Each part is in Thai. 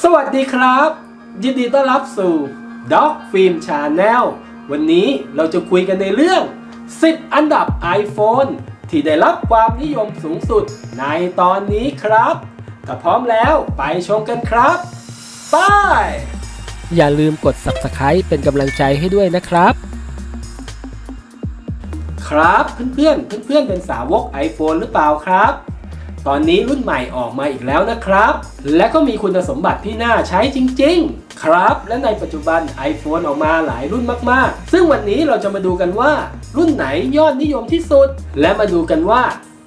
สวัสดีครับ ยินดีต้อนรับสู่ Dog Film Channel วันนี้เราจะคุยกันในเรื่อง 10 อันดับ iPhone ที่ได้รับความนิยมสูงสุดในตอนนี้ครับถ้าพร้อมแล้วไปชมกันครับไปอย่าลืมกด Subscribe เป็นกำลังใจให้ด้วยนะครับ ครับเพื่อนๆเพื่อนๆเป็นสาวก iPhone หรือเปล่าครับ ตอนนี้รุ่นใหม่ออกมาอีกแล้วนะครับ และก็มีคุณสมบัติที่น่าใช้จริง ๆ ครับ และในปัจจุบัน iPhone ออกมาหลายรุ่นมากๆ ซึ่งวันนี้เราจะมาดูกันว่า รุ่นไหนยอดนิยมที่สุด และมาดูกันว่า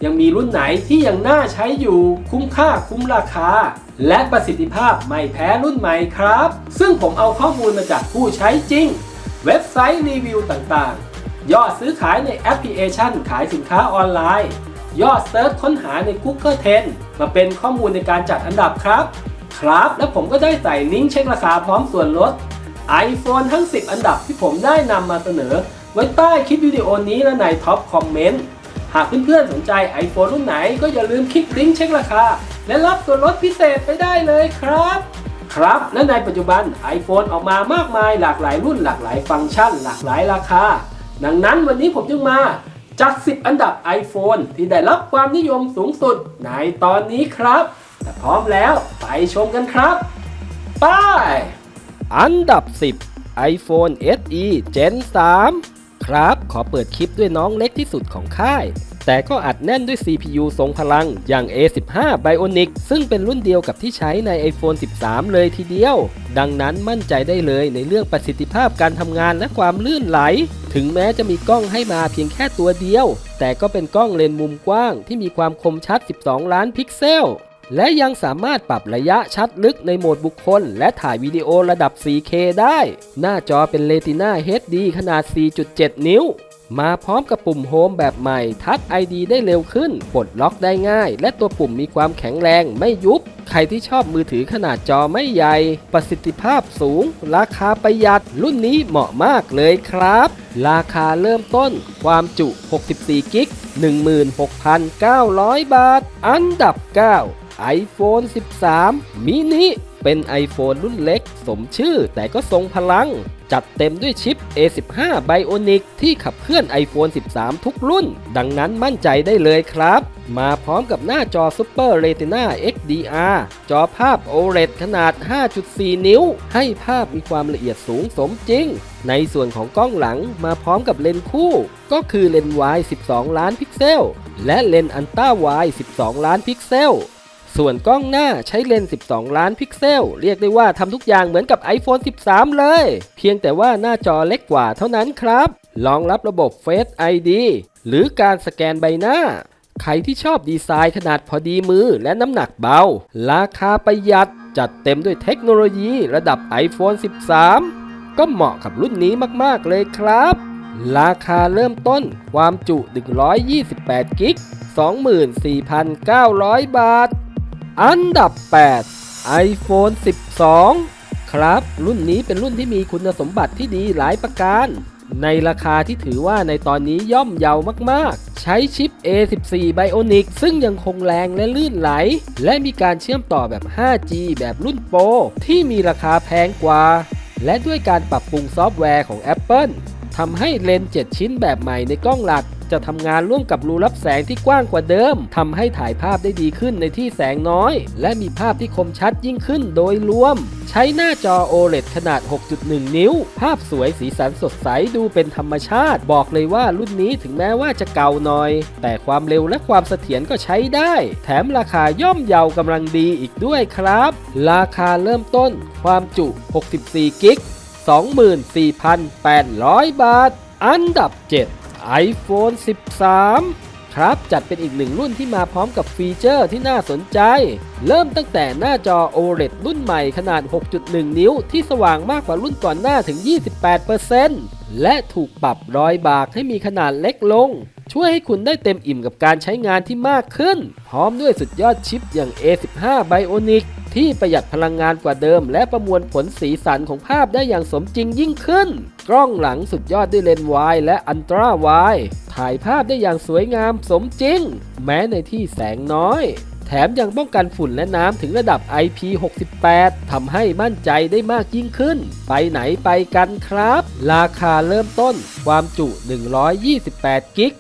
ยังมีรุ่นไหนที่ยังน่าใช้อยู่คุ้มค่าคุ้มราคา และประสิทธิภาพไม่แพ้รุ่นใหม่ครับ ซึ่งผมเอาข้อมูลมาจากผู้ใช้จริง เว็บไซต์รีวิวต่างๆ ยอดซื้อขายในแอปพลิเคชันขายสินค้าออนไลน์ ยอดเซิร์ชค้นหาใน Google Trend มาเป็นข้อมูลในการจัดอันดับครับ ครับ และผมก็ได้ใส่ลิงก์เช็คราคาพร้อมส่วนลด iPhone ทั้ง 10 อันดับที่ผมได้นำมาเสนอ ไว้ใต้คลิปวิดีโอนี้และในท็อปคอมเมนต์หากเพื่อนๆสนใจ iPhone รุ่นไหนก็อย่าลืมคลิกลิงก์เช็คราคา และรับส่วนลดพิเศษไปได้เลยครับ ครับ และในปัจจุบัน iPhone ออกมามากมายหลากหลายรุ่นหลากหลายฟังก์ชัน หลากหลายราคา ดังนั้นวันนี้ผมจึงมา จัด10 อันดับ iPhone ที่ได้รับความนิยมสูงสุดในตอนนี้ครับถ้าพร้อมแล้วไปชมกันครับ ไป อันดับ 10 iPhone SE Gen 3 ครับ ขอเปิดคลิปด้วยน้องเล็กที่สุดของค่าย แต่ก็อัดแน่นด้วย CPU ทรงพลังอย่าง A15 Bionic ซึ่งเป็นรุ่นเดียวกับที่ใช้ใน iPhone 13 เลยทีเดียว ดังนั้นมั่นใจได้เลยในเรื่องประสิทธิภาพการทำงานและความลื่นไหล ถึงแม้จะมีกล้องให้มาเพียงแค่ตัวเดียว แต่ก็เป็นกล้องเลนส์มุมกว้างที่มีความคมชัด 12 ล้านพิกเซลและยังสามารถปรับระยะชัดลึกในโหมดบุคคล และถ่ายวิดีโอระดับ 4K ได้ หน้าจอเป็น Retina HD ขนาด 4.7 นิ้ว มาพร้อมกับปุ่มโฮมแบบใหม่ทัช ID ได้เร็วขึ้น ปลดล็อกได้ง่าย และตัวปุ่มมีความแข็งแรงไม่ยุบ ใครที่ชอบมือถือขนาดจอไม่ใหญ่ ประสิทธิภาพสูง ราคาประหยัด รุ่นนี้เหมาะมากเลยครับ ราคาเริ่มต้นความจุ 64 กิก 16,900 บาท อันดับ 9 iPhone 13 mini เป็น iPhone รุ่นเล็ก สมชื่อแต่ก็ทรงพลัง จัดเต็มด้วยชิป A15 Bionic ที่ขับเคลื่อน iPhone 13 ทุกรุ่น ดังนั้นมั่นใจได้เลยครับ มาพร้อมกับหน้าจอ Super Retina XDR จอภาพ OLED ขนาด 5.4 นิ้ว ให้ภาพมีความละเอียดสูงสมจริง ในส่วนของกล้องหลังมาพร้อมกับเลนส์คู่ ก็คือเลนส์ wide 12 ล้านพิกเซล และเลนส์อันต้า wide 12 ล้านพิกเซล ส่วนกล้องหน้าใช้เลนส์ 12 ล้านพิกเซล เรียกได้ว่าทำทุกอย่างเหมือนกับ iPhone 13 เลย เพียงแต่ว่าหน้าจอเล็กกว่าเท่านั้นครับรองรับระบบ Face ID หรือการสแกนใบหน้า ใครที่ชอบดีไซน์ขนาดพอดีมือและน้ำหนักเบา ราคาประหยัดจัดเต็มด้วยเทคโนโลยีระดับ iPhone 13 ก็เหมาะกับรุ่นนี้มากๆเลยครับ ราคาเริ่มต้นความจุ 128 กิก 24,900 บาท อันดับ 8 iPhone 12 ครับ รุ่นนี้เป็นรุ่นที่มีคุณสมบัติที่ดีหลายประการ ในราคาที่ถือว่าในตอนนี้ย่อมเยาวมากๆ ใช้ชิป A14 Bionic ซึ่งยังคงแรงและลื่นไหล และมีการเชื่อมต่อแบบ 5G แบบรุ่นโปรที่มีราคาแพงกว่า และด้วยการปรับปรุงซอฟต์แวร์ของ Apple ทำให้เลนส์7ชิ้นแบบใหม่ในกล้องหลัก จะทำงานร่วมกับรูรับแสงที่กว้างกว่าเดิมทำให้ถ่ายภาพได้ดีขึ้นในที่แสงน้อย และมีภาพที่คมชัดยิ่งขึ้นโดยรวม ใช้หน้าจอ OLED ขนาด 6.1 นิ้ว ภาพสวยสีสันสดใสดูเป็นธรรมชาติ บอกเลยว่ารุ่นนี้ถึงแม้ว่าจะเก่าหน่อย แต่ความเร็วและความเสถียรก็ใช้ได้ แถมราคาย่อมเยาวกำลังดีอีกด้วยครับ ราคาเริ่มต้นความจุ 64 กิก 24,800 บาท อันดับ 7 iPhone 13 ครับ จัดเป็นอีกหนึ่งรุ่นที่มาพร้อมกับฟีเจอร์ที่น่าสนใจ เริ่มตั้งแต่หน้าจอ OLED รุ่นใหม่ขนาด 6.1 นิ้ว ที่สว่างมากกว่ารุ่นก่อนหน้าถึง 28%และถูกปรับรอยบากให้มีขนาดเล็กลง ช่วยให้คุณได้เต็มอิ่มกับการใช้งานที่มากขึ้น พร้อมด้วยสุดยอดชิปอย่าง A15 Bionic ที่ประหยัดพลังงานกว่าเดิม และประมวลผลสีสันของภาพได้อย่างสมจริงยิ่งขึ้น กล้องหลังสุดยอดด้วยเลนส์วายและอันตราวายถ่ายภาพได้อย่างสวยงามสมจริง แม้ในที่แสงน้อยแถมยังป้องกันฝุ่นและน้ำถึงระดับ IP68 ทำให้มั่นใจได้มากยิ่งขึ้น ไปไหนไปกันครับ ราคาเริ่มต้นความจุ 128 กิก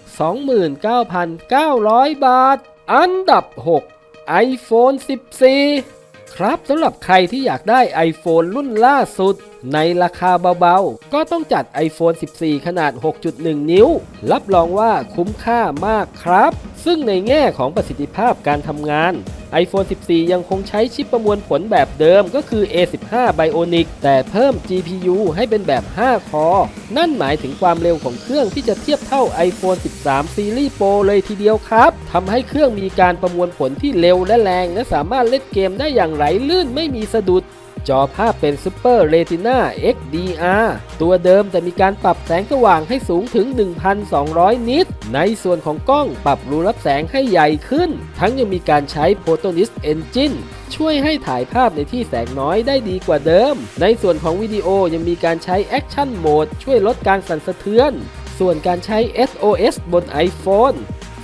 29,900 บาท อันดับ 6 iPhone 14 ครับสำหรับใครที่อยากได้ iPhone รุ่นล่าสุด ในราคาเบาๆ ก็ต้องจัด iPhone 14 ขนาด 6.1 นิ้ว รับรองว่าคุ้มค่ามากครับ ซึ่งในแง่ของประสิทธิภาพการทำงาน iPhone 14 ยังคงใช้ชิปประมวลผลแบบเดิมก็คือ A15 Bionic แต่เพิ่ม GPU ให้เป็นแบบ 5 คอ นั่นหมายถึงความเร็วของเครื่องที่จะเทียบเท่า iPhone 13 Series Pro เลยทีเดียวครับทำให้เครื่องมีการประมวลผลที่เร็วและแรง และสามารถเล่นเกมได้อย่างไหลลื่นไม่มีสะดุด จอภาพเป็น Super Retina XDR ตัวเดิมแต่มีการปรับแสงสว่างให้สูงถึง 1,200 นิต ในส่วนของกล้องปรับรูรับแสงให้ใหญ่ขึ้น ทั้งยังมีการใช้ Photonis Engine ช่วยให้ถ่ายภาพในที่แสงน้อยได้ดีกว่าเดิม ในส่วนของวิดีโอยังมีการใช้ Action Mode ช่วยลดการสั่นสะเทือน ส่วนการใช้ SOS บน iPhone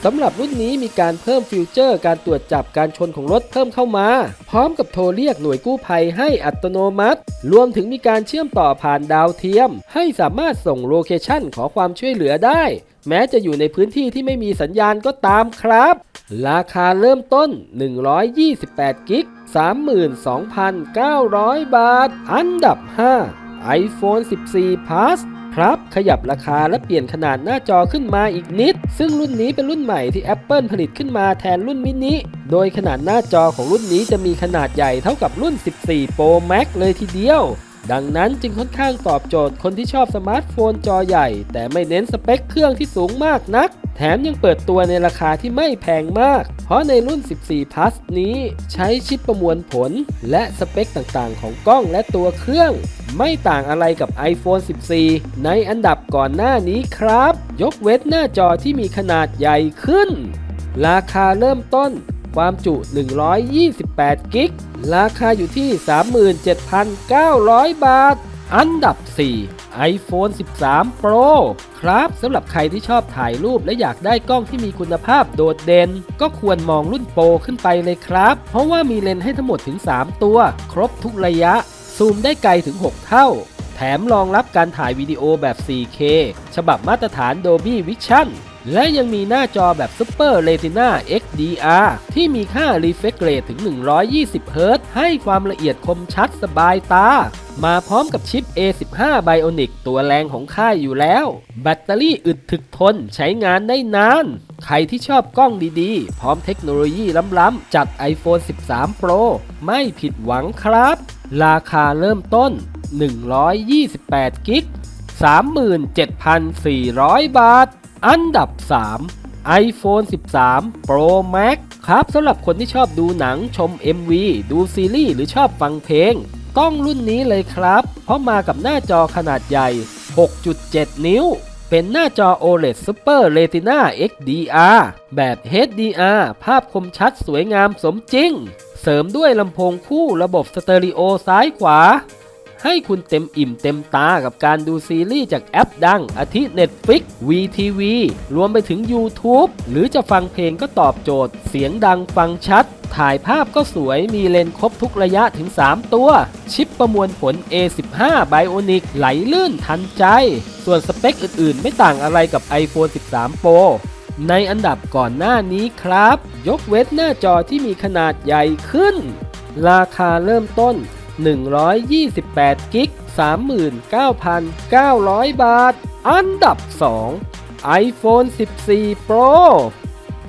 สำหรับรุ่นนี้มีการเพิ่มฟิวเจอร์ การตรวจจับการชนของรถเพิ่มเข้ามา พร้อมกับโทรเรียกหน่วยกู้ภัยให้อัตโนมัติ รวมถึงมีการเชื่อมต่อผ่านดาวเทียม ให้สามารถส่งโลเคชั่นขอความช่วยเหลือได้ แม้จะอยู่ในพื้นที่ที่ไม่มีสัญญาณก็ตามครับ ราคาเริ่มต้น 128 กิก 32,900 บาท อันดับ 5 iPhone 14 Plus ครับ ขยับราคาและเปลี่ยนขนาดหน้าจอขึ้นมาอีกนิด ซึ่งรุ่นนี้เป็นรุ่นใหม่ที่ Apple ผลิตขึ้นมาแทนรุ่นมินิ โดยขนาดหน้าจอของรุ่นนี้จะมีขนาดใหญ่เท่ากับรุ่น 14 Pro Max เลยทีเดียว ดังนั้นจึงค่อนข้างตอบโจทย์คนที่ชอบสมาร์ทโฟนจอใหญ่ แต่ไม่เน้นสเปคเครื่องที่สูงมากนัก แถมยังเปิดตัวในราคาที่ไม่แพงมาก เพราะในรุ่น 14 plus นี้ใช้ชิปประมวลผล และสเปคต่างๆ ของกล้องและตัวเครื่อง ไม่ต่างอะไรกับ iPhone 14 ในอันดับก่อนหน้านี้ครับ ยกเว้นหน้าจอที่มีขนาดใหญ่ขึ้น ราคาเริ่มต้นความจุ 128 กิก ราคาอยู่ที่ 37,900 บาท อันดับ 4 iPhone 13 Pro ครับสำหรับใครที่ชอบถ่ายรูปและอยากได้กล้องที่มีคุณภาพโดดเด่น ก็ควรมองรุ่นโปรขึ้นไปเลยครับ เพราะว่ามีเลนส์ให้ทั้งหมดถึง 3 ตัว ครบทุกระยะ ซูมได้ไกลถึง 6 เท่า แถมรองรับการถ่ายวิดีโอแบบ 4K ฉบับมาตรฐาน Dolby Vision และยังมีหน้าจอแบบ Super Retina XDR ที่มีค่า Refresh Rate ถึง 120 Hz ให้ความละเอียดคมชัดสบายตา มาพร้อมกับชิป A15 Bionic ตัวแรงของค่ายอยู่แล้ว แบตเตอรี่อึดถึกทนใช้งานได้นาน ใครที่ชอบกล้องดีๆ พร้อมเทคโนโลยีล้ำๆ จัด iPhone 13 Pro ไม่ผิดหวังครับ ราคาเริ่มต้น 128 กิก 37,400 บาท อันดับ 3 iPhone 13 Pro Max ครับสำหรับคนที่ชอบดูหนังชม MV ดูซีรีส์หรือชอบฟังเพลงต้องรุ่นนี้เลยครับ เพราะมากับหน้าจอขนาดใหญ่ 6.7 นิ้ว เป็นหน้าจอ OLED Super Retina XDR แบบ HDR ภาพคมชัดสวยงามสมจริง เสริมด้วยลำโพงคู่ระบบสเตอริโอซ้ายขวา ให้คุณเต็มอิ่มเต็มตากับการดูซีรีส์จากแอปดัง อาทิ Netflix VTV รวมไปถึง YouTube หรือจะฟังเพลงก็ตอบโจทย์ เสียงดังฟังชัด ถ่ายภาพก็สวยมีเลนส์ครบทุกระยะถึง 3 ตัว ชิปประมวลผล A15 Bionic ไหลลื่นทันใจ ส่วนสเปคอื่นๆ ไม่ต่างอะไรกับ iPhone 13 Pro ในอันดับก่อนหน้านี้ครับ ยกเว้นหน้าจอที่มีขนาดใหญ่ขึ้น ราคาเริ่มต้น 128กิก39,900 บาท อันดับ 2 iPhone 14 Pro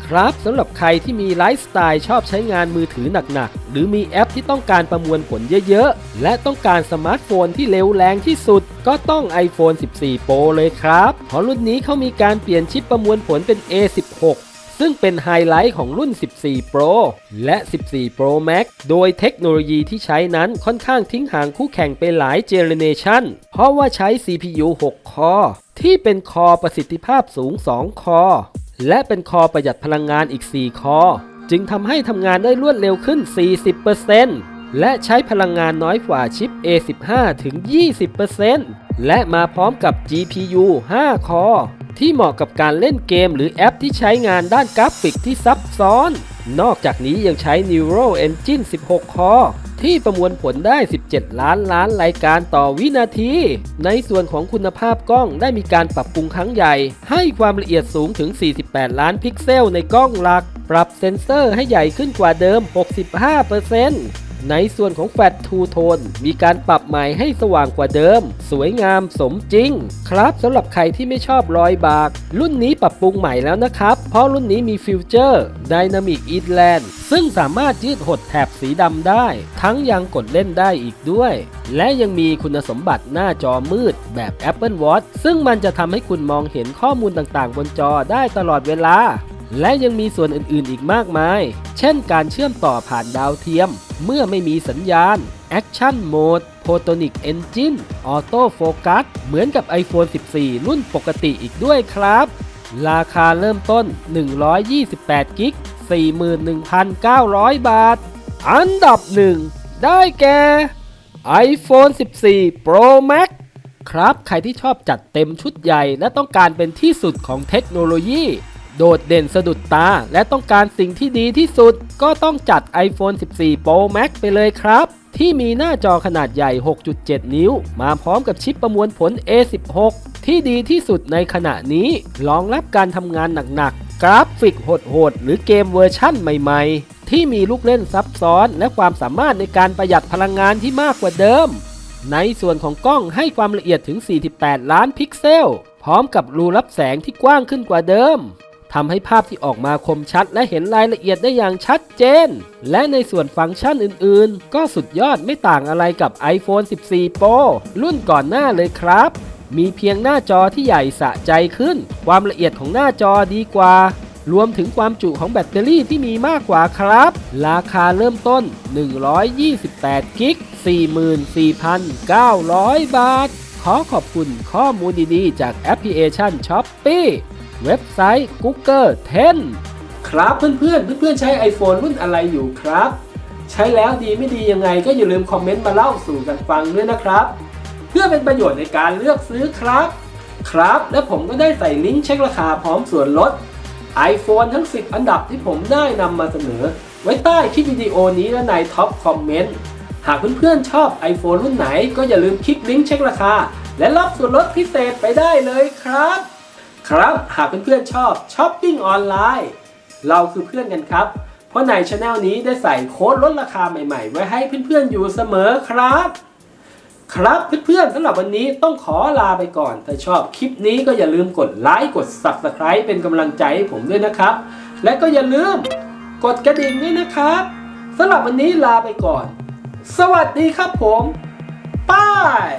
ครับสำหรับใครที่มีไลฟ์สไตล์ชอบใช้งานมือถือหนักๆ หรือมีแอปที่ต้องการประมวลผลเยอะๆ และต้องการสมาร์ทโฟนที่เร็วแรงที่สุด ก็ต้อง iPhone 14 Pro เลยครับ เพราะรุ่นนี้เขามีการเปลี่ยนชิปประมวลผลเป็น A16 ซึ่งเป็นไฮไลท์ของรุ่น 14 Pro และ 14 Pro Max โดยเทคโนโลยีที่ใช้นั้นค่อนข้างทิ้งห่างคู่แข่งไปหลายเจเนเรชันเพราะว่าใช้ CPU 6 คอที่เป็นคอประสิทธิภาพสูง 2 คอและเป็นคอประหยัดพลังงานอีก 4 คอจึงทำให้ทำงานได้รวดเร็วขึ้น 40%และใช้พลังงานน้อยกว่าชิป A15 ถึง 20%และมาพร้อมกับ GPU 5 คอ ที่เหมาะกับการเล่นเกมหรือแอปที่ใช้งานด้านกราฟิกที่ซับซ้อน นอกจากนี้ยังใช้ Neural Engine 16 Core ที่ประมวลผลได้ 17 ล้านล้านรายการต่อวินาที ในส่วนของคุณภาพกล้องได้มีการปรับปรุงครั้งใหญ่ ให้ความละเอียดสูงถึง 48 ล้านพิกเซลในกล้องหลัก ปรับเซ็นเซอร์ให้ใหญ่ขึ้นกว่าเดิม 65% ในส่วนของแฟลชทูโทนมีการปรับใหม่ให้สว่างกว่าเดิม สวยงามสมจริง ครับสำหรับใครที่ไม่ชอบรอยบาก รุ่นนี้ปรับปรุงใหม่แล้วนะครับ เพราะรุ่นนี้มีฟิวเจอร์ Dynamic Inland ซึ่งสามารถยืดหดแถบสีดำได้ ทั้งยังกดเล่นได้อีกด้วย และยังมีคุณสมบัติหน้าจอมืดแบบ Apple Watch ซึ่งมันจะทำให้คุณมองเห็นข้อมูลต่างๆ บนจอได้ตลอดเวลาและยังมีส่วนอื่นๆ อีกมากมาย เช่นการเชื่อมต่อผ่านดาวเทียม เมื่อไม่มีสัญญาณ Action Mode Photonic Engine Auto Focus เหมือนกับ iPhone 14 รุ่นปกติอีกด้วยครับ ราคาเริ่มต้น 128กิก41,900 บาท อันดับหนึ่งได้แก่ iPhone 14 Pro Max ครับ ใครที่ชอบจัดเต็มชุดใหญ่และต้องการเป็นที่สุดของเทคโนโลยี โดดเด่นสะดุดตา และต้องการสิ่งที่ดีที่สุด ก็ต้องจัด iPhone 14 Pro Max ไปเลยครับที่มีหน้าจอขนาดใหญ่ 6.7 นิ้ว มาพร้อมกับชิปประมวลผล A16 ที่ดีที่สุดในขณะนี้ รองรับการทำงานหนักๆ กราฟิกโหดๆ หรือเกมเวอร์ชั่นใหม่ๆ ที่มีลูกเล่นซับซ้อน และความสามารถในการประหยัดพลังงานที่มากกว่าเดิม ในส่วนของกล้องให้ความละเอียดถึง 48 ล้านพิกเซล พร้อมกับรูรับแสงที่กว้างขึ้นกว่าเดิม ทำให้ภาพที่ออกมาคมชัด และเห็นรายละเอียดได้อย่างชัดเจน และในส่วนฟังก์ชันอื่นๆ ก็สุดยอดไม่ต่างอะไรกับ iPhone 14 Pro รุ่นก่อนหน้าเลยครับ มีเพียงหน้าจอที่ใหญ่สะใจขึ้น ความละเอียดของหน้าจอดีกว่า รวมถึงความจุของแบตเตอรี่ที่มีมากกว่าครับ ราคาเริ่มต้น 128กิก44,900 บาท ขอขอบคุณข้อมูลดีๆ จากแอปพลิเคชัน Shopee เว็บไซต์ Google 10 ครับเพื่อนๆเพื่อนใช้ iPhone รุ่นอะไรอยู่ครับ ใช้แล้วดีไม่ดียังไงก็อย่าลืมคอมเมนต์มาเล่าสู่กันฟังด้วยนะครับ เพื่อเป็นประโยชน์ในการเลือกซื้อครับ ครับ และผมก็ได้ใส่ลิงก์เช็คราคาพร้อมส่วนลด iPhone ทั้ง 10 อันดับที่ผมได้นำมาเสนอ ไว้ใต้คลิปวิดีโอนี้และในท็อปคอมเมนต์หากเพื่อนๆชอบ iPhone รุ่นไหนก็อย่าลืมคลิกลิงก์เช็คราคา และรับส่วนลดพิเศษไปได้เลยครับ ครับ หากเพื่อนๆชอบช้อปปิ้งออนไลน์ เราคือเพื่อนกันครับ เพราะในช anel นี้ได้ใส่โค้ดลดราคาใหม่ๆ ไว้ให้เพื่อนๆอยู่เสมอครับ ครับเพื่อนๆสำหรับวันนี้ต้องขอลาไปก่อน ถ้าชอบคลิปนี้ก็อย่าลืมกดไลค์กด Subscribe เป็นกำลังใจให้ผมด้วยนะครับ และก็อย่าลืมกดกระดิ่งด้วยนะครับสำหรับวันนี้ลาไปก่อน สวัสดีครับผม ป้าย